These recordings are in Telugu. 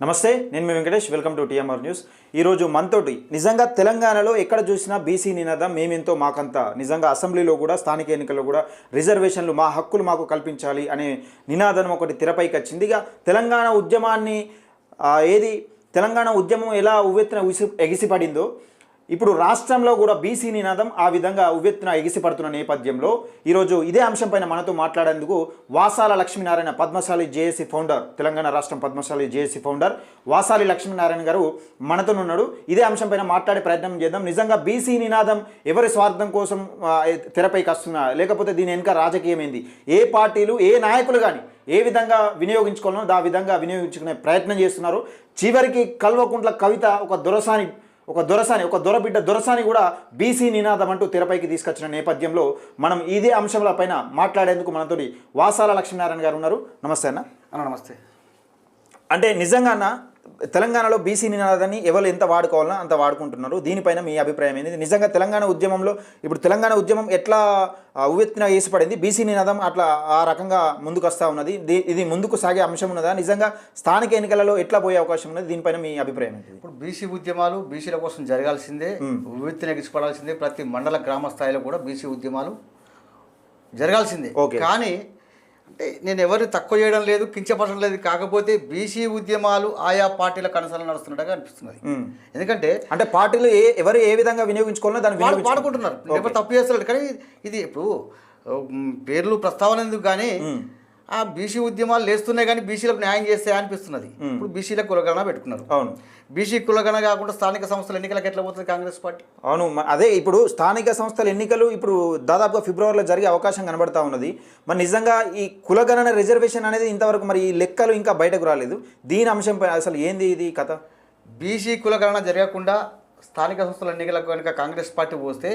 నమస్తే నేను మీ Venkatesh. Welcome to TMR news ఈరోజు మనతోటి నిజంగా తెలంగాణలో ఎక్కడ చూసినా బీసీ నినాదం మేమెంతో మాకంత. నిజంగా అసెంబ్లీలో కూడా స్థానిక ఎన్నికల్లో కూడా రిజర్వేషన్లు మా హక్కులు మాకు కల్పించాలి అనే నినాదం ఒకటి తెరపైకి వచ్చింది. ఇక తెలంగాణ ఉద్యమాన్ని ఏది? తెలంగాణ ఉద్యమం ఎలా ఉవ్వెత్తున ఉసి ఎగిసిపడిందో ఇప్పుడు రాష్ట్రంలో కూడా బీసీ నినాదం ఆ విధంగా ఉవ్వెత్తున ఎగిసిపడుతున్న నేపథ్యంలో ఈరోజు ఇదే అంశంపైన మనతో మాట్లాడేందుకు వాసాల లక్ష్మీనారాయణ పద్మశాలి జేఏసీ ఫౌండర్ తెలంగాణ రాష్ట్రం పద్మశాలి జేఏసీ ఫౌండర్ వాసాలి లక్ష్మీనారాయణ గారు మనతో ఉన్నాడు. ఇదే అంశంపైన మాట్లాడే ప్రయత్నం చేద్దాం. నిజంగా బీసీ నినాదం ఎవరి స్వార్థం కోసం తెరపైకి వస్తున్నా లేకపోతే దీని వెనుక రాజకీయం ఏంది ఏ పార్టీలు ఏ నాయకులు కానీ ఏ విధంగా వినియోగించుకోవాలో ఆ విధంగా వినియోగించుకునే ప్రయత్నం చేస్తున్నారు. చివరికి కల్వకుంట్ల కవిత ఒక దొరసాని ఒక దొరసాని ఒక దొరబిడ్డ దొరసాని కూడా బీసీ నినాదం అంటూ తెరపైకి తీసుకొచ్చిన నేపథ్యంలో మనం ఇదే అంశంల పైన మాట్లాడేందుకు మనతోటి వాసాల లక్ష్మీనారాయణ గారు ఉన్నారు. నమస్తే అన్న. అన్న నమస్తే. అంటే నిజంగా అన్న తెలంగాణలో బీసీ నినాదాన్ని ఎవరు ఎంత వాడుకోవాలన్నా అంత వాడుకుంటున్నారు. దీనిపైన మీ అభిప్రాయం ఏంది? నిజంగా తెలంగాణ ఉద్యమంలో ఇప్పుడు తెలంగాణ ఉద్యమం ఎట్లా ఉవ్వెత్తున వేసిపడింది బీసీ నినాదం అట్లా ఆ రకంగా ముందుకు వస్తూ ఉన్నది ఇది ముందుకు సాగే అంశం ఉన్నదా? నిజంగా స్థానిక ఎన్నికలలో ఎట్లా పోయే అవకాశం ఉన్నది? దీనిపైన మీ అభిప్రాయం ఏంటి? ఇప్పుడు బీసీ ఉద్యమాలు బీసీల కోసం జరగాల్సిందే ఉవ్వెత్తిన ఎగిసిపడాల్సిందే. ప్రతి మండల గ్రామ స్థాయిలో కూడా బీసీ ఉద్యమాలు జరగాల్సిందే. ఓకే. కానీ అంటే నేను ఎవరిని తక్కువ చేయడం లేదు కించపడడం లేదు కాకపోతే బీసీ ఉద్యమాలు ఆయా పార్టీలకు అనుసరణ నడుస్తున్నట్టుగా అనిపిస్తున్నది. ఎందుకంటే అంటే పార్టీలు ఏ ఎవరు ఏ విధంగా వినియోగించుకోవాలో దాన్ని వాడుకుంటున్నారు. ఎవరు తప్పు చేస్తలేదు కానీ ఇది ఇప్పుడు పేర్లు ప్రస్తావన ఎందుకు కానీ ఆ బీసీ ఉద్యమాలు లేస్తున్నాయి కానీ బీసీలకు న్యాయం చేస్తే అనిపిస్తున్నది. ఇప్పుడు బీసీలకు కులగణన పెట్టుకున్నారు. అవును. బీసీ కులగణన కాకుండా స్థానిక సంస్థల ఎన్నికలకు ఎట్లా పోతుంది కాంగ్రెస్ పార్టీ? అవును అదే ఇప్పుడు స్థానిక సంస్థల ఎన్నికలు ఇప్పుడు దాదాపుగా ఫిబ్రవరిలో జరిగే అవకాశం కనబడతా ఉన్నది. మరి నిజంగా ఈ కులగణన రిజర్వేషన్ అనేది ఇంతవరకు మరి ఈ లెక్కలు ఇంకా బయటకు రాలేదు. దీని అంశంపై అసలు ఏంది ఇది కథ? బీసీ కులగణన జరగకుండా స్థానిక సంస్థల ఎన్నికలకు కనుక కాంగ్రెస్ పార్టీ పోస్తే.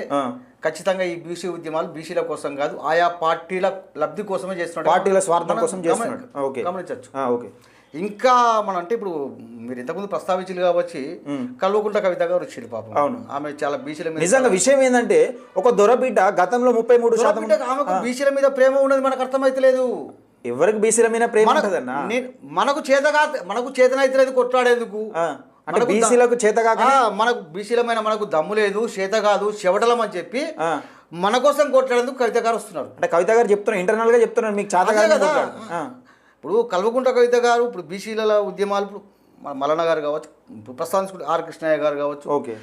ఖచ్చితంగా ఈ బీసీ ఉద్యమాలు బీసీల కోసం కాదు ఆయా పార్టీల లబ్ధి కోసమే చేస్తున్నాడు పార్టీల స్వార్థం కోసం చేస్తున్నాడు ఓకే. గమనించవచ్చు. ఓకే. ఇంకా మనం అంటే ఇప్పుడు మీరు ఇంతకుముందు ప్రస్తావించారు కాబట్టి కల్వకుంట కవిత గారు వచ్చారు పాపం. అవును. ఆమె చాలా బీసీల మీద నిజంగా విషయం ఏంటంటే ఒక దొరబిడ్డ గతంలో ముప్పై మూడు శాతం ఆమెకు బీసీల మీద ప్రేమ ఉన్నది మనకు అర్థమైతలేదు ఎవరికి బీసీల మీద ప్రేమ మనకు చేతగా మనకు చేతనైతలేదు కొట్లాడేందుకు. అంటే బీసీలకు చేతగాక ఆ, మనకు బీసీలమైన మనకు దమ్ము లేదు చేత కాదు చెవటలం అని చెప్పి. మన కోసం కొట్లాడేందుకు కవిత గారు వస్తున్నారు. అంటే కవిత గారు చెప్తున్నారు ఇంటర్నల్గా చెప్తున్నారు మీకు చేత కదా. ఇప్పుడు కల్వకుంట కవిత గారు ఇప్పుడు బీసీల ఉద్యమాలు ఇప్పుడు మల్లన్న గారు కావచ్చు ప్రస్తావించుకుంటే ఆర్ కృష్ణయ్య గారు కావచ్చు ఓకే.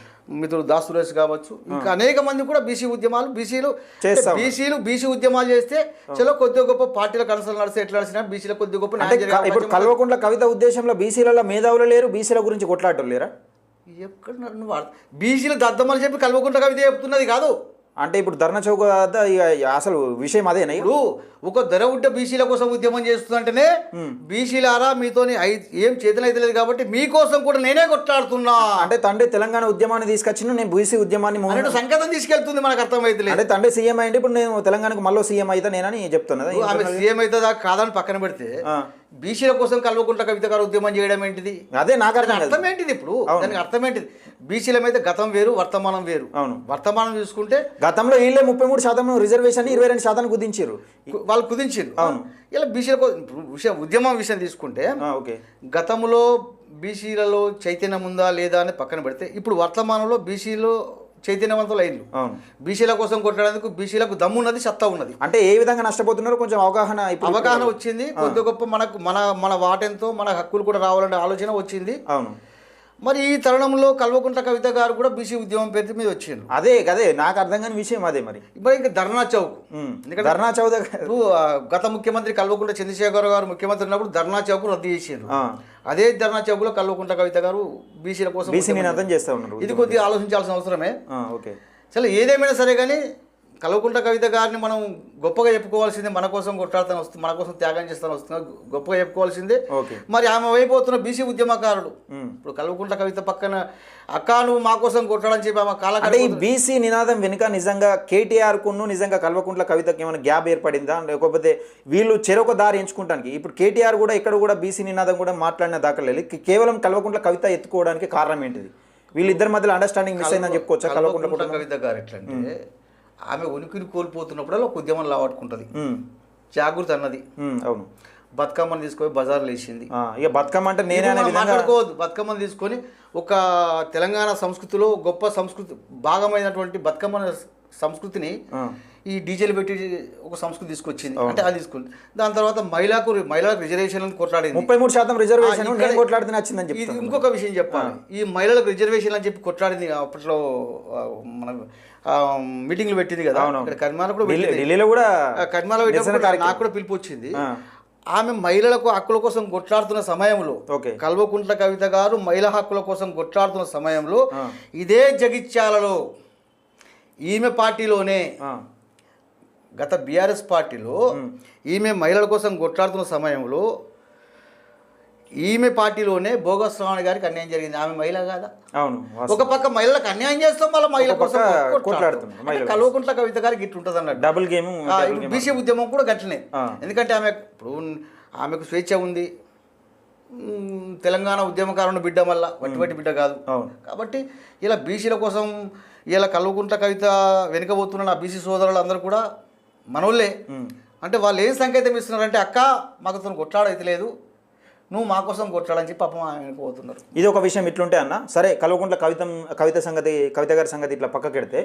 మిత్రుడు దాస్ సురేష్ కావచ్చు. ఇంకా అనేక మంది కూడా బీసీ ఉద్యమాలు బీసీలు. బీసీలు బీసీ ఉద్యమాలు చేస్తే చలో కొద్దిగా గొప్ప పార్టీల కనసలు నడిస్తే ఎట్లా నడిచినా బీసీల కొద్దిగా గొప్ప ఇప్పుడు కల్వకుంట్ల కవిత ఉద్దేశంలో బీసీలలో మేధావులు లేరు బీసీల గురించి కొట్లాడటం లేరా? ఎక్కడ బీసీలు దద్దమని చెప్పి కల్వకుంట కవిత చెప్తున్నది కాదు. అంటే ఇప్పుడు ధర్నా చౌక అసలు విషయం అదేనా ఇప్పుడు ఒక ధర ఉంటే బీసీల కోసం ఉద్యమం చేస్తుందంటేనే బీసీలారా మీతోని ఏం చేతనైతే లేదు కాబట్టి మీకోసం కూడా నేనే కొట్లాడుతున్నా. అంటే తండ్రి తెలంగాణ ఉద్యమాన్ని తీసుకొచ్చిన నేను బీసీ ఉద్యమాన్ని సంకేతం తీసుకెళ్తుంది మనకు అర్థమైతే అంటే తండ్రి సీఎం అయింది ఇప్పుడు నేను తెలంగాణకు మళ్ళీ సీఎం అయితే నేనని చెప్తున్నదా ఆమె సీఎం అవుతుందా కాదని పక్కన పెడితే. బీసీల కోసం కల్వకుంట కవిత గారు ఉద్యమం చేయడం ఏంటిది? అదే నాకు అర్థం ఏంటిది ఇప్పుడు? దానికి అర్థం ఏంటిది? బీసీల మీద గతం వేరు వర్తమానం వేరు. అవును. వర్తమానం చూసుకుంటే గతంలో వీళ్ళే ముప్పై మూడు శాతం రిజర్వేషన్ ఇరవై రెండు శాతాన్ని కుదించారు వాళ్ళు కుదించారు అవును. ఇలా బీసీల విషయం ఉద్యమం విషయం తీసుకుంటే ఓకే. గతంలో బీసీలలో చైతన్యం ఉందా లేదా అని పక్కన పెడితే ఇప్పుడు వర్తమానంలో బీసీలో చైతన్యవంతులు అవును. బీసీల కోసం కొట్టడానికి బీసీలకు దమ్ము ఉన్నది సత్తా ఉన్నది. అంటే ఏ విధంగా నష్టపోతున్నారో కొంచెం అవగాహన అవగాహన వచ్చింది కొద్ది గొప్ప మనకు మన మన వాటెంతో మన హక్కులు కూడా రావాలనే ఆలోచన వచ్చింది. అవును. మరి ఈ తరుణంలో కల్వకుంట్ల కవిత గారు కూడా బీసీ ఉద్యమం పేరు మీద వచ్చిండ్రు. అదే అదే నాకు అర్థం కాని విషయం అదే మరి. ఇప్పుడు ఇంకా ధర్నా చౌక్. ఎందుకంటే ధర్నా ఆ, గత ముఖ్యమంత్రి కల్వకుంట్ల చంద్రశేఖర్ గారు ముఖ్యమంత్రి ఉన్నప్పుడు ధర్నా చౌక్ రద్దు చేసిండ్రు. ఆ. అదే ధర్నా చౌక్లో కల్వకుంట్ల కవిత గారు బీసీల కోసం బీసీ నినాదం చేస్తా ఉన్నారు ఇది కొద్దిగా ఆలోచించాల్సిన అవసరమే. ఓకే. సరే ఏదేమైనా సరే కానీ కల్వకుంట్ల కవిత గారిని మనం గొప్పగా చెప్పుకోవాల్సిందే మన కోసం కొట్లాడుతాను వస్తుంది మన కోసం త్యాగం చేస్తాను వస్తున్నా గొప్పగా చెప్పుకోవాల్సిందే. మరి ఆమె వైపోతున్న బీసీ ఉద్యమకారుడు. ఇప్పుడు కల్వకుంట్ల కవిత పక్కన అక్క నువ్వు మా కోసం కొట్టాడని చెప్పి ఆమె కాల అంటే ఈ బీసీ నినాదం వెనుక నిజంగా కేటీఆర్ కును నిజంగా కల్వకుంట్ల కవితకి ఏమైనా గ్యాప్ ఏర్పడిందా? లేకపోతే వీళ్ళు చెరొక దారి ఎంచుకోవడానికి ఇప్పుడు కేటీఆర్ కూడా ఇక్కడ కూడా బీసీ నినాదం కూడా మాట్లాడిన దాఖలేదు కేవలం కల్వకుంట్ల కవిత ఎత్తుకోవడానికి కారణం ఏంటిది? వీళ్ళిద్దరి మధ్యలో అండర్స్టాండింగ్ మిస్ అయిందని చెప్పుకోవచ్చా? కల్వకుంట్ల కవిత గారు ఎట్లంటే ఆమె ఉనికిని కోల్పోతున్నప్పుడల్లా ఒక ఉద్యమం లావాడుకుంటుంది జాగృతి అన్నది. అవును. బతుకమ్మని తీసుకొని బజార్లో వేసింది. ఇక బతుకమ్మ అంటే నేనే మాట్లాడుకోవద్దు. బతుకమ్మను తీసుకొని ఒక తెలంగాణ సంస్కృతిలో గొప్ప సంస్కృతి భాగమైనటువంటి బతుకమ్మ సంస్కృతిని. ఈ డీజేలు పెట్టి ఒక సంస్కృతి తీసుకొచ్చింది అంటే అది తీసుకుంది దాని తర్వాత మహిళకు మహిళలకు రిజర్వేషన్లను కొట్లాడింది ముప్పై మూడు శాతం రిజర్వేషన్ కొట్లాడితే నచ్చిందని ఇది చెప్తాను ఇంకొక విషయం చెప్పాలి ఈ మహిళలకు రిజర్వేషన్ అని చెప్పి కొట్లాడింది అప్పట్లో మన మీటింగ్లు పెట్టింది కదా. ఇక్కడ కర్మాల కూడా. ఢిల్లీలో కూడా కర్మాల. నాకు కూడా పిలుపు వచ్చింది. ఆమె మహిళలకు హక్కుల కోసం కొట్లాడుతున్న సమయంలో ఓకే కల్వకుంట్ల కవిత గారు మహిళా హక్కుల కోసం కొట్లాడుతున్న సమయంలో. ఇదే జగిత్యాలలో ఈమె పార్టీలోనే గత బీఆర్ఎస్ పార్టీలో ఈమె మహిళల కోసం కొట్లాడుతున్న సమయంలో ఈమె పార్టీలోనే బోగస్ శ్రావణి గారికి అన్యాయం జరిగింది. ఆమె మహిళ కాదా? అవును. ఒక పక్క మహిళలకు అన్యాయం చేస్తాం మళ్ళీ మహిళల కోసం పక్క కొట్లాడుతాం. కొట్లాడుతున్నాం అంటే మహిళల కల్వకుంట్ల కవిత గారికి ఇట్లా ఉంటుంది అన్నట్టు డబుల్ గేమ్ ఇప్పుడు బీసీ ఉద్యమం కూడా గట్లనే. ఎందుకంటే ఆమె ఇప్పుడు ఆమెకు స్వేచ్ఛ ఉంది. తెలంగాణ ఉద్యమకారుని బిడ్డ వల్ల వట్టి వట్టి బిడ్డ కాదు. అవును. కాబట్టి ఇలా బీసీల కోసం ఇలా కల్వకుంట్ల కవిత వెనుకబోతున్న నా బీసీ సోదరులు అందరూ కూడా మనోళ్ళే. అంటే వాళ్ళు ఏం సంకేతం ఇస్తున్నారంటే అక్క మాకు తను కొట్లాడైతే లేదు. నువ్వు మా కోసం కొట్లాడని చెప్పి పాపం ఆయన పోతున్నారు. ఇది ఒక విషయం ఇట్లుంటే అన్న సరే కల్వకుంట్ల కవిత కవిత సంగతి కవిత గారి సంగతి ఇట్లా పక్కకెడితే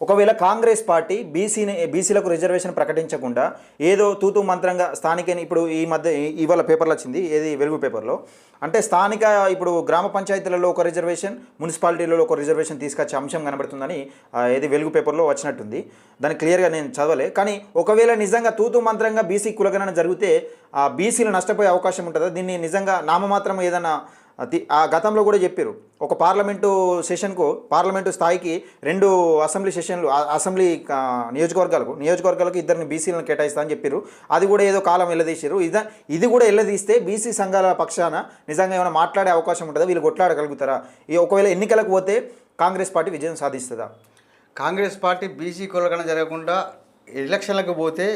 ఒకవేళ కాంగ్రెస్ పార్టీ బీసీని బీసీలకు రిజర్వేషన్ ప్రకటించకుండా ఏదో తూతూ మంత్రంగా స్థానిక ఇప్పుడు ఈ మధ్య ఇవాళ పేపర్లో వచ్చింది ఏది వెలుగు పేపర్లో అంటే స్థానిక ఇప్పుడు గ్రామ పంచాయతీలలో ఒక రిజర్వేషన్ మున్సిపాలిటీలలో ఒక రిజర్వేషన్ తీసుకొచ్చే అంశం కనబడుతుందని ఏది వెలుగు పేపర్లో వచ్చినట్టుంది. దాన్ని క్లియర్గా నేను చదవలే. కానీ ఒకవేళ నిజంగా తూతు మంత్రంగా బీసీ కులగణన జరిగితే ఆ బీసీలు నష్టపోయే అవకాశం ఉంటుందా? దీన్ని నిజంగా నామమాత్రం ఏదైనా అది ఆ గతంలో కూడా చెప్పారు. ఒక పార్లమెంటు సెషన్కు పార్లమెంటు స్థాయికి రెండు అసెంబ్లీ సెషన్లు అసెంబ్లీ నియోజకవర్గాలకు నియోజకవర్గాలకు ఇద్దరిని బీసీలను కేటాయిస్తా అని చెప్పారు. అది కూడా ఏదో కాలం వెళ్ళదీశారు ఇది ఇది కూడా వెళ్ళదీస్తే బీసీ సంఘాల పక్షాన నిజంగా ఏమైనా మాట్లాడే అవకాశం ఉంటుందా? వీళ్ళు కొట్లాడగలుగుతారా? ఈ ఒకవేళ ఎన్నికలకు పోతే కాంగ్రెస్ పార్టీ విజయం సాధిస్తుందా? కాంగ్రెస్ పార్టీ బీసీ కులగణ జరగకుండా ఎలక్షన్లకు పోతే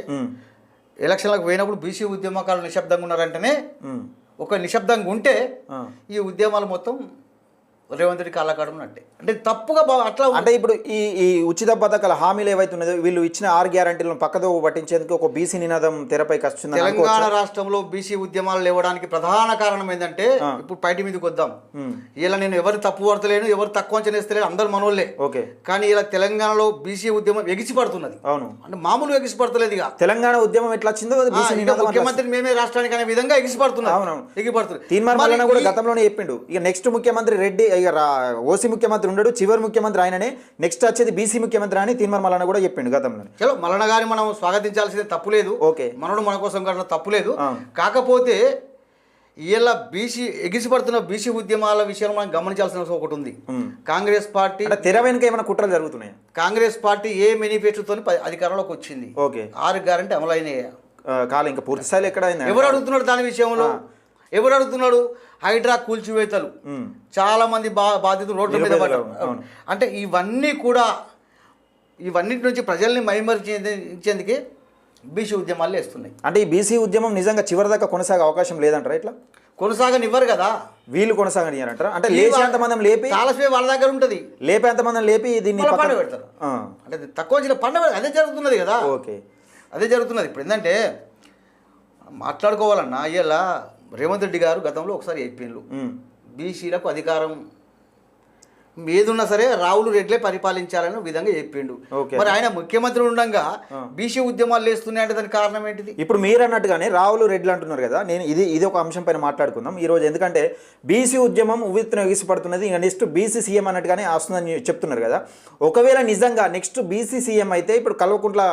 ఎలక్షన్లకు పోయినప్పుడు బీసీ ఉద్యమకాలు నిశ్శబ్దంగా ఉన్నారంటేనే ఒక నిశ్శబ్దంగా ఉంటే. ఈ ఉద్యమాలు మొత్తం రేవంత్ రెడ్డి కాళ్ళకాడమన్నట్టే అంటే. తప్పుగా బా అట్లా అంటే ఇప్పుడు ఈ ఈ ఉచిత పథకాల హామీలు ఏవైతే ఉన్నదో వీళ్ళు ఇచ్చిన ఆరు గ్యారంటీలను పక్కదో పట్టించేందుకు ఒక బీసీ నినాదం తెరపైకి వస్తుందని తెలంగాణ? రాష్ట్రంలో బీసీ ఉద్యమాలు లేవడానికి ప్రధాన కారణం ఏంటంటే ఇప్పుడు బయట మీదకి వద్దాం. ఇలా నేను ఎవరు తప్పు పడతలేను ఎవరు తక్కువ అంచనా వేస్తలేను అందరు మనోళ్ళే. ఓకే. కానీ ఇలా తెలంగాణలో బీసీ ఉద్యమం ఎగిసి పడుతున్నది. అవును. అంటే మామూలుగా ఎగిసి పడతలేదు ఇక. తెలంగాణ ఉద్యమం ఎట్లా వచ్చిందో ముఖ్యమంత్రి మేమే రాష్ట్రానికి అనే విధంగా అవునవును. ఎగిపడుతున్నారు తీన్మార్ మరి మల్లన్న కూడా గతంలోనే చెప్పిండు. ఇక నెక్స్ట్ ముఖ్యమంత్రి రెడ్డి ఓసీ ముఖ్యమంత్రి ఉండడు చివరి ముఖ్యమంత్రి ఆయననే. నెక్స్ట్ వచ్చేది బీసీ ముఖ్యమంత్రి అని తీన్మార్ మల్లన్న కూడా చెప్పిండు గతంలో చలో మలన గారిని మనం స్వాగతించాల్సింది తప్పులేదు ఓకే. మనడు మన కోసం కట్టిన తప్పులేదు. కాకపోతే ఇలా బీసీ ఎగిసిపడుతున్న బీసీ ఉద్యమాల విషయంలో మనం గమనించాల్సిన అవసరం ఒకటి ఉంది. కాంగ్రెస్ పార్టీ తెర వెనుక ఏమైనా కుట్రలు జరుగుతున్నాయి? కాంగ్రెస్ పార్టీ ఏ మేనిఫెస్టోతో అధికారంలోకి వచ్చింది. ఓకే. ఆరు గ్యారంటీ అమలైనయా? ఆ, కాలే ఇంకా పూర్తి స్థాయిలో ఎక్కడ ఎవరు అడుగుతున్నాడు దాని విషయంలో? ఎవరు అడుగుతున్నాడు? హైడ్రా కూల్చివేతలు. చాలా మంది బా బాధితులు రోడ్ల మీద పడ్డారు. అంటే ఇవన్నీ కూడా ఇవన్నిటి నుంచి ప్రజల్ని మైమరిచేందుకే బీసీ ఉద్యమాలు వేస్తున్నాయి. అంటే ఈ బీసీ ఉద్యమం నిజంగా చివరి దాకా కొనసాగే అవకాశం లేదంటారా ఇట్లా? కొనసాగనివ్వరు కదా. వీళ్ళు కొనసాగనియారంటారా అంటే లేచేంత మంది లేపి తాళస్వే వాళ్ళ దగ్గర ఉంటుంది. లేపేంత మంది లేపి దీన్ని మళ్ళీ పక్కన- పండ పెడతారు. అంటే తక్కువ చిన్న పండుగ అదే జరుగుతున్నది కదా. ఓకే. అదే జరుగుతున్నది. ఇప్పుడు ఏంటంటే మాట్లాడుకోవాలన్నా ఇలా రేవంత్ రెడ్డి గారు గతంలో ఒకసారి చెప్పిండ్రు. బీసీలకు అధికారం ఏదున్నా సరే రావులు రెడ్లే పరిపాలించాలని విధంగా చెప్పిండు. మరి ఆయన ముఖ్యమంత్రి ఉండగా బీసీ ఉద్యమాలు లేస్తున్నాయంటే దానికి కారణం ఏంటిది? ఇప్పుడు మీరు అన్నట్టుగానే రావులు రెడ్లు అంటున్నారు కదా నేను ఇది ఇది ఒక అంశం పైన మాట్లాడుకుందాం. ఈ రోజు ఎందుకంటే బీసీ ఉద్యమం ఉవ్వెత్తున ఎగిసిపడుతున్నది ఇంకా నెక్స్ట్ బీసీ సీఎం అన్నట్టుగానే వస్తుందని చెప్తున్నారు కదా. ఒకవేళ నిజంగా నెక్స్ట్ బీసీ సీఎం అయితే ఇప్పుడు కల్వకుంట్ల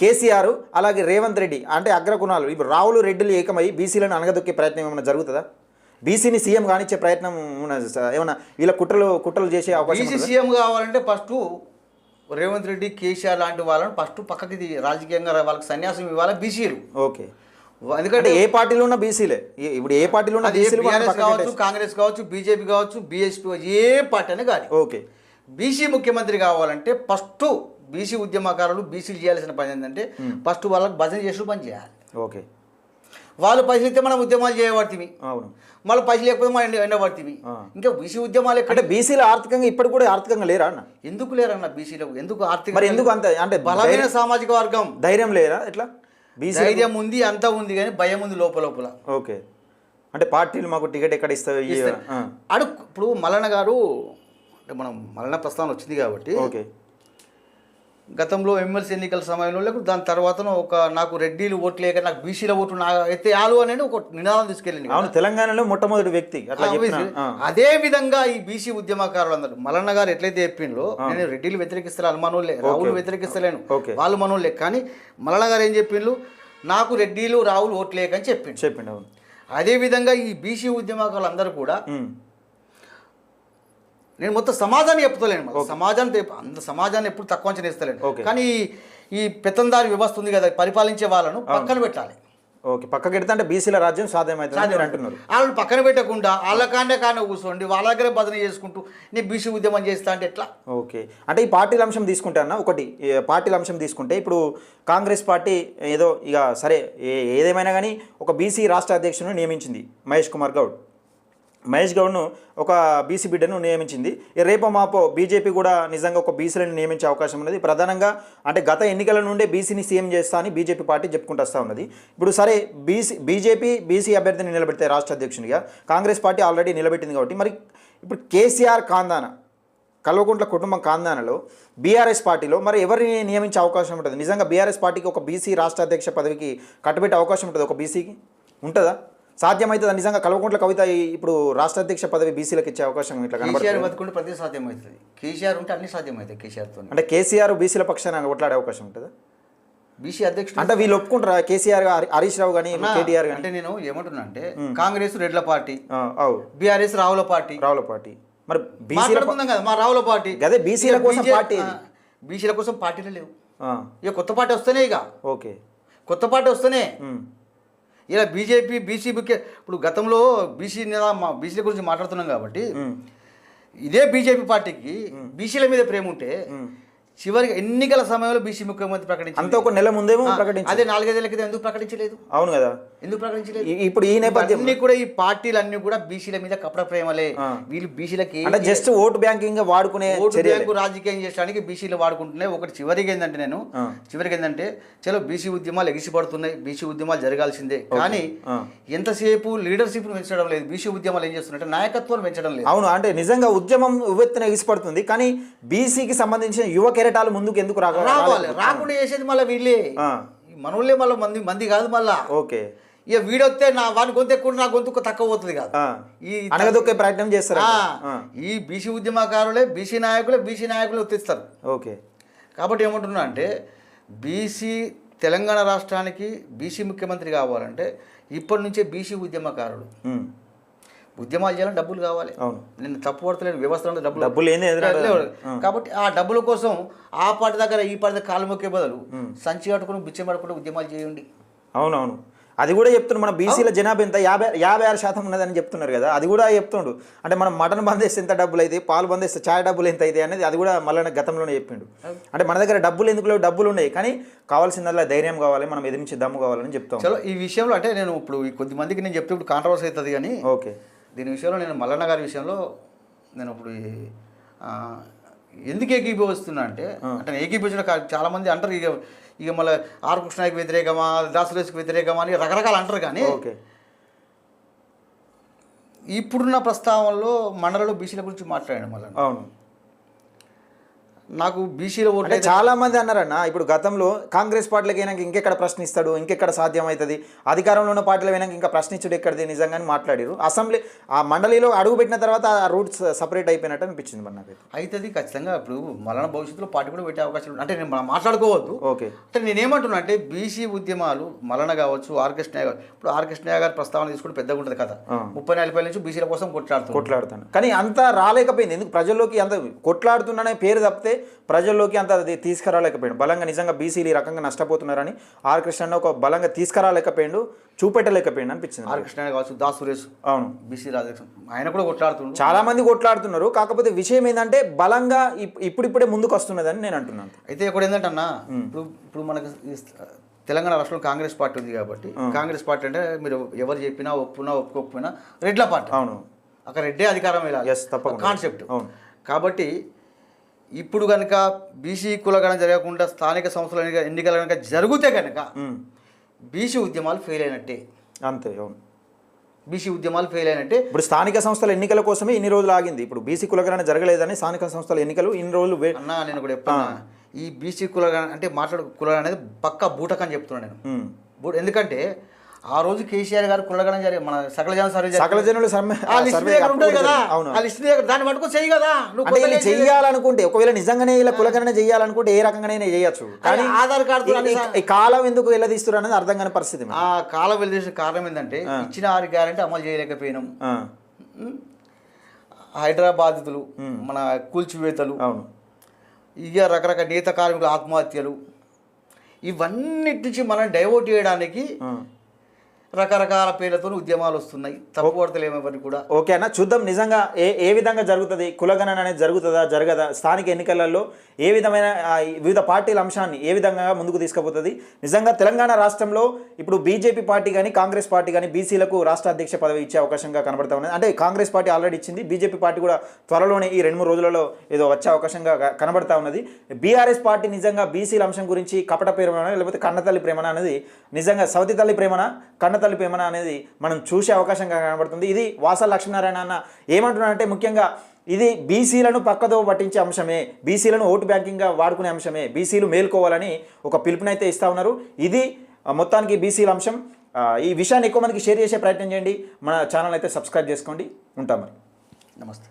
కేసీఆర్ అలాగే రేవంత్ రెడ్డి అంటే అగ్రకుణాలు. ఇప్పుడు రావులు రెడ్డిలు ఏకమై బీసీలను అనగదొక్కే ప్రయత్నం ఏమైనా జరుగుతుందా? బీసీని సీఎం కానిచ్చే ప్రయత్నం ఉన్నది సార్? ఏమైనా వీళ్ళ కుట్రలు కుట్రలు చేసే అవకాశం బీసీ? సీఎం కావాలంటే ఫస్ట్ రేవంత్ రెడ్డి కేసీఆర్ లాంటి వాళ్ళని ఫస్ట్ పక్కకి రాజకీయంగా వాళ్ళకి సన్యాసం ఇవ్వాలి బీసీలు. ఓకే. ఎందుకంటే ఏ పార్టీలో ఉన్న బీసీలే. ఇప్పుడు ఏ పార్టీలో ఉన్న బీసీలు కావచ్చు కాంగ్రెస్ కావచ్చు బీజేపీ కావచ్చు బీఎస్పీ ఏ పార్టీ అని కానీ ఓకే. బీసీ ముఖ్యమంత్రి కావాలంటే ఫస్ట్ బీసీ ఉద్యమకారులు బీసీలు చేయాల్సిన పని ఏంటంటే ఫస్ట్ వాళ్ళకి భజన చేసి పని చేయాలి. ఓకే. వాళ్ళు పైసలు ఇస్తే మనం ఉద్యమాలు చేయబడుతుంది అవును. మళ్ళీ పైసలు లేకపోతే మనం ఎండ ఎండబడుతుంది. ఇంకా బీసీ ఉద్యమాలు ఎక్కడ అంటే బీసీలు ఆర్థికంగా ఇప్పటికి కూడా ఆర్థికంగా లేరా అన్న? ఎందుకు లేరన్న బీసీలకు? ఎందుకు ఆర్థిక మరి ఎందుకు అంత అంటే బలమైన సామాజిక వర్గం. ధైర్యం లేరా ఎట్లా? బీసీ ధైర్యం ఉంది అంతా ఉంది కానీ భయం ఉంది లోపల లోపల. ఓకే. అంటే పార్టీలు మాకు టికెట్ ఎక్కడ ఇస్తాయి? ఇస్తారు. అడు ఇప్పుడు మల్లన్న గారు అంటే మనం మల్లన్న ప్రస్తావన వచ్చింది కాబట్టి ఓకే. గతంలో ఎమ్మెల్సీ ఎన్నికల సమయంలో లేకపోతే దాని తర్వాత ఒక నాకు రెడ్డిలు ఓట్లు లేక నాకు బీసీల ఓట్లు నా ఎత్తే ఆలు అనేది ఒక నినాదం తీసుకెళ్ళింది అవును తెలంగాణలో మొట్టమొదటి వ్యక్తి అదే విధంగా ఈ బీసీ ఉద్యమకారులు అందరూ మల్లన్న గారు ఎట్లయితే చెప్పిండ్రో నేను రెడ్డిలు వ్యతిరేకిస్తారు వాళ్ళు మనోళ్ళే రావులు వ్యతిరేకిస్తలేను. వాళ్ళు మనోళ్ళే కానీ మల్లన్న గారు ఏం చెప్పిండ్రు? నాకు రెడ్డిలు రావులు ఓట్లు లేకని చెప్పిండు చెప్పిండు అవును. అదే విధంగా ఈ బీసీ ఉద్యమకారులు అందరూ కూడా నేను మొత్తం సమాజాన్ని చెప్తలేను. సమాజాన్ని అంత సమాజాన్ని ఎప్పుడు తక్కువ అంచనా ఇస్తలేను ఓకే. కానీ ఈ- పెత్తందారి వ్యవస్థ ఉంది కదా పరిపాలించే వాళ్ళను పక్కన పెట్టాలి. ఓకే. పక్కకి ఎడితే అంటే బీసీల రాజ్యం సాధ్యమవుతుంది. అంటున్నారు. వాళ్ళని పక్కన పెట్టకుండా వాళ్ళ కాండే కానే కూర్చోండి వాళ్ళ దగ్గరే భజన చేసుకుంటూ నేను బీసీ ఉద్యమం చేస్తా అంటే ఎట్లా? ఓకే. అంటే ఈ పార్టీల అంశం తీసుకుంటే అన్న ఒకటి. పార్టీల అంశం తీసుకుంటే ఇప్పుడు కాంగ్రెస్ పార్టీ ఏదో ఇక సరే ఏదేమైనా కానీ ఒక బీసీ రాష్ట్ర అధ్యక్షుని నియమించింది మహేష్ కుమార్ గౌడ్. మహేష్ గౌడ్ను ఒక బీసీ బిడ్డను నియమించింది. రేపో మాపో బీజేపీ కూడా నిజంగా ఒక బీసీలను నియమించే అవకాశం ఉన్నది. ప్రధానంగా అంటే గత ఎన్నికల నుండే బీసీని సీఎం చేస్తా అని బీజేపీ పార్టీ చెప్పుకుంటూ వస్తూ ఉన్నది. ఇప్పుడు సరే బీసీ బీజేపీ బీసీ అభ్యర్థిని నిలబెడితే రాష్ట్ర అధ్యక్షునిగా కాంగ్రెస్ పార్టీ ఆల్రెడీ నిలబెట్టింది కాబట్టి మరి ఇప్పుడు కేసీఆర్ కాందాన కల్వకుంట్ల కుటుంబం కాందానలో బీఆర్ఎస్ పార్టీలో మరి ఎవరిని నియమించే అవకాశం ఉంటుంది? నిజంగా బీఆర్ఎస్ పార్టీకి ఒక బీసీ రాష్ట్ర అధ్యక్ష పదవికి కట్టబెట్టే అవకాశం ఉంటుంది? ఒక బీసీకి ఉంటుందా? సాధ్యమవుతుందా నిజంగా కల్వకుంట్ల కవిత ఇప్పుడు రాష్ట్ర అధ్యక్ష పదవి బీసీలకు ఇచ్చే అవకాశం ఇట్లా కేసీఆర్ బతుకుంటే ప్రతి సాధ్యమవుతుంది కేసీఆర్ ఉంటే అన్ని సాధ్యమవుతాయి కేసీఆర్తో అంటే కేసీఆర్ బీసీల పక్షాన కొట్లాడే అవకాశం ఉంటుందా? బీసీ అధ్యక్షుడు అంటే వీళ్ళు ఒప్పుకుంటారా? కేసీఆర్ హరీష్ రావు కానీ కేటీఆర్ అంటే నేను ఏమంటున్నా అంటే కాంగ్రెస్ రెడ్ల పార్టీ బీఆర్ఎస్ రావుల పార్టీ. రావుల పార్టీ. మరి బీసీల మాట్లాడుకుందాం కదా మా రావుల పార్టీ. అదే బీసీల కోసం పార్టీ బీసీల కోసం పార్టీలు లేవు. ఇక కొత్త పార్టీ వస్తేనే ఇక. ఓకే. కొత్త పార్టీ వస్తేనే ఇలా బీజేపీ బీసీపీకే ఇప్పుడు గతంలో బీసీ మా బీసీల గురించి మాట్లాడుతున్నాం కాబట్టి ఇదే బీజేపీ పార్టీకి బీసీల మీద ప్రేమ ఉంటే చివరికి ఎన్నికల సమయంలో బీసీ ముఖ్యమంత్రి ప్రకటించింది అంత ఒక నెల ముందేమో ఆ, ప్రకటించారు అదే నాలుగైదేళ్ళ క్రితం ఎందుకు ప్రకటించలేదు? అవును కదా. ఎందుకు ప్రకటించలేదు? ఇప్పుడు ఈ నేపథ్యం అన్ని కూడా ఈ పార్టీలు అన్ని కూడా బీసీల మీద కపట ప్రేమలే. వీళ్ళు బీసీలకి అంటే జస్ట్ ఓటు బ్యాంకింగ్ వాడుకునే ఓటు బ్యాంకు రాజకీయం చేయడానికి బీసీలు వాడుకుంటున్నాయి. ఒకటి చివరికి ఏంటంటే నేను. చివరికి ఏంటంటే చలో బీసీ ఉద్యమాలు ఎగిసిపడుతున్నాయి. బీసీ ఉద్యమాలు జరగాల్సిందే. కానీ. ఎంతసేపు లీడర్షిప్ పెంచడం లేదు. బీసీ ఉద్యమాలు ఏం చేస్తున్నాయంటే నాయకత్వం పెంచడం లేదు. అవును అంటే నిజంగా ఉద్యమం ఉవ్వెత్తున ఎగిసిపడుతుంది. కానీ బీసీకి సంబంధించిన యువ కెరటాలు ముందుకు ఎందుకు రావాలి? రాకుండా చేసేది మళ్ళీ వీళ్ళే. మనోళ్ళే మళ్ళీ మంది మంది కాదు మళ్ళా. ఓకే. ఇక వీడొస్తే నా వాని గొంతు ఎక్కువ నా గొంతు తక్కువ పోతుంది కాదు ఈ అనగదొక్కే ప్రయత్నం చేస్తారు ఈ బీసీ ఉద్యమకారులే బీసీ నాయకులే బీసీ నాయకులు తెస్తారు ఓకే. కాబట్టి ఏమంటున్నా అంటే బీసీ తెలంగాణ రాష్ట్రానికి బీసీ ముఖ్యమంత్రి కావాలంటే ఇప్పటి నుంచే బీసీ ఉద్యమకారులు. ఉద్యమాలు చేయాలని డబ్బులు కావాలి. అవును. నేను తప్పు పడతలేను వ్యవస్థలో డబ్బులు. డబ్బులు. కాబట్టి ఆ డబ్బుల కోసం ఆ పార్టీ దగ్గర ఈ పార్టీ దగ్గర కాలు మొక్కే బదులు సంచి కట్టుకుని బిచ్చం పడుకుంటే ఉద్యమాలు చేయండి. అవునవును. అది కూడా చెప్తుండు మన బీసీల జనాభా ఎంత? యాభై యాభై ఆరు శాతం ఉన్నదని చెప్తున్నారు కదా. అది కూడా చెప్తుండు. అంటే మనం మటన్ బంద్ చేస్తే ఎంత డబ్బులు అయితే పాలు బంద్ చేస్తే చాయ్ డబ్బులు ఎంత అయితే అనేది అది కూడా మళ్ళీ గతంలోనే చెప్పిండు. అంటే మన దగ్గర డబ్బులు ఎందుకు లేవు? డబ్బులు ఉన్నాయి. కానీ కావాల్సిందల్లా ధైర్యం కావాలి మనం ఎదిరించి దమ్ము కావాలని చెప్తాం. చలో ఈ విషయంలో అంటే నేను ఇప్పుడు ఈ కొద్ది మందికి నేను చెప్తే ఇప్పుడు కాంట్రవర్సీ అవుతుంది కానీ ఓకే. దీని విషయంలో నేను మల్లన్న గారి విషయంలో నేను ఇప్పుడు ఎందుకు ఏకీభవిస్తున్నా అంటే అంటే ఏకీభవించిన కా- చాలా మంది అంటారు ఇక ఇక మళ్ళీ ఆర్ కృష్ణకి వ్యతిరేకమా దాసులేసుకు వ్యతిరేకమా అని రకరకాలు అంటారు కానీ ఓకే. ఇప్పుడున్న ప్రస్తావనలో మండలంలో బీసీల గురించి మాట్లాడాను మళ్ళీ అవును. నాకు బీసీల ఓట్లు అంటే చాలా మంది అన్నారన్న ఇప్పుడు గతంలో కాంగ్రెస్ పార్టీలకి అయినాక ఇంకెక్కడ ప్రశ్నిస్తాడు ఇంకెక్కడ సాధ్యమవుతుంది అధికారంలో ఉన్న పార్టీలు అయినాక ఇంకా ప్రశ్నించుడు ఎక్కడిది? నిజంగానే మాట్లాడారు అసెంబ్లీ ఆ మండలిలో అడుగు పెట్టిన తర్వాత ఆ రూట్స్ సపరేట్ అయిపోయినట్టు అనిపించింది మరి నాకైతే. అవుతుంది ఖచ్చితంగా. ఇప్పుడు మలన భవిష్యత్తులో పార్టీ కూడా పెట్టే అవకాశం. అంటే నేను మనం మాట్లాడుకోవద్దు. ఓకే. అంటే నేనేమంటున్నా అంటే బీసీ ఉద్యమాలు మలన కావచ్చు ఆర్కెస్ట్రా గారు ఇప్పుడు ఆర్కెస్ట్రా గారి ప్రస్తావన తీసుకుంటే పెద్దగా ఉంటుంది కదా. ముప్పై నలభై నుంచి బీసీల కోసం కొట్లాడుతుంది కొట్లాడుతాను కానీ అంత రాలేకపోయింది. ఎందుకు? ప్రజల్లోకి అంత కొట్లాడుతున్నానే పేరు తప్పితే ప్రజల్లోకి అంత అది తీసుకురాలేకపోయాడు. బలంగా నిజంగా బీసీలు ఈ రకంగా నష్టపోతున్నారని ఆర్ కృష్ణ ఒక బలంగా తీసుకురాలేకపోయాడు చూపెట్టలేకపోయాడు అనిపించింది నాకు. ఆర్కెస్ట్రా కావచ్చు దా సురేష్ అవును. బీసీ రాధాకృష్ణ ఆయన కూడా కొట్లాడుతుండు. చాలా మంది కొట్లాడుతున్నారు కాకపోతే విషయం ఏంటంటే బలంగా ఇప్- ఇప్పుడిప్పుడే ముందుకు వస్తున్నదని నేను అంటున్నాను. అయితే ఇక్కడ ఏంటంటే అన్న ఇప్పుడు ఇప్పుడు మనకు తెలంగాణ రాష్ట్రంలో కాంగ్రెస్ పార్టీ ఉంది కాబట్టి కాంగ్రెస్ పార్టీ అంటే మీరు ఎవరు చెప్పినా ఒప్పునా ఒప్పుకోకపోయినా రెడ్ల పార్టీ. అవును. అక్కడ రెడ్డే అధికారం వెళ్ళాలి. కాన్సెప్ట్ అవును. కాబట్టి ఇప్పుడు కనుక బీసీ కులగణన జరగకుండా స్థానిక సంస్థల ఎన్నిక- ఎన్నికలు కనుక జరిగితే కనుక. బీసీ ఉద్యమాలు ఫెయిల్ అయినట్టే. అంతే అవును. బీసీ ఉద్యమాలు ఫెయిల్ అయినట్టే. ఇప్పుడు స్థానిక సంస్థల ఎన్నికల కోసమే ఇన్ని రోజులు ఆగింది. ఇప్పుడు బీసీ కులగణన జరగలేదని స్థానిక సంస్థల ఎన్నికలు ఇన్ని రోజులు అన్నా నేను కూడా చెప్తున్నా. ఈ బీసీ కుల అంటే మాట్లాడు కుల అనేది పక్కా బూటకని చెప్తున్నా నేను. ఎందుకంటే ఆ రోజు కేసీఆర్ గారు కులగడం జరిగి మన సకల జన సర్వే జరిగింది. సకల జనులు ఉంటుంది కదా జరిగింది. అవును లిస్ట్ దాన్ని పట్టుకొని చెయ్యి కదా నువ్వు అంటే వీళ్ళు. చెయ్యాలనుకుంటే ఒకవేళ నిజంగానే ఇలా కులగణన చెయ్యాలనుకుంటే ఏ రకంగానైనా చేయొచ్చు కానీ ఆధార్ కార్డు ఈ- కాలం ఎందుకు ఎలా తీస్తున్నారు అనేది అర్థం కాని పరిస్థితి. ఆ కాలం వెళ్ళేసిన కారణం ఏంటంటే ఇచ్చిన ఆరు గ్యారంటీ అమలు చేయలేకపోయినాం? హైదరాబాదులు మన కూల్చివేతలు అవును ఇక రకరకాల నేత కార్మికుల ఆత్మహత్యలు ఇవన్నిటి నుంచి మనం డైవర్ట్ చేయడానికి. రకరకాల పేర్లతో ఉద్యమాలు వస్తున్నాయి. తప్పుపడతలు ఏమవన్నీ కూడా. ఓకే అన్న చూద్దాం నిజంగా ఏ ఏ విధంగా జరుగుతుంది? కులగణన అనేది జరుగుతుందా జరగదా? స్థానిక ఎన్నికలలో ఏ విధమైన వివిధ పార్టీల అంశాన్ని ఏ విధంగా ముందుకు తీసుకుపోతుంది? నిజంగా తెలంగాణ రాష్ట్రంలో ఇప్పుడు బీజేపీ పార్టీ కానీ కాంగ్రెస్ పార్టీ కానీ బీసీలకు రాష్ట్ర అధ్యక్ష పదవి ఇచ్చే అవకాశంగా కనబడతా ఉన్నది. అంటే కాంగ్రెస్ పార్టీ ఆల్రెడీ ఇచ్చింది బీజేపీ పార్టీ కూడా త్వరలోనే ఈ రెండు మూడు రోజులలో ఏదో వచ్చే అవకాశంగా కనబడతా ఉన్నది. బీఆర్ఎస్ పార్టీ నిజంగా బీసీల అంశం గురించి కపట ప్రేమన లేకపోతే కన్నతల్లి ప్రేమన అనేది నిజంగా సవతి తల్లి ప్రేమన తలుపు ఏమైనా అనేది మనం చూసే అవకాశంగా కనబడుతుంది. ఇది వాస లక్ష్మీనారాయణ అన్న ఏమంటున్నారంటే ముఖ్యంగా ఇది బీసీలను పక్కదో పట్టించే అంశమే బీసీలను ఓటు బ్యాంకింగ్గా వాడుకునే అంశమే బీసీలు మేల్కోవాలని ఒక పిలుపునైతే ఇస్తా ఉన్నారు. ఇది మొత్తానికి బీసీల అంశం. ఈ విషయాన్ని ఎక్కువ మందికి షేర్ చేసే ప్రయత్నం చేయండి. మన ఛానల్ అయితే సబ్స్క్రైబ్ చేసుకోండి. ఉంటాం మరి. నమస్తే.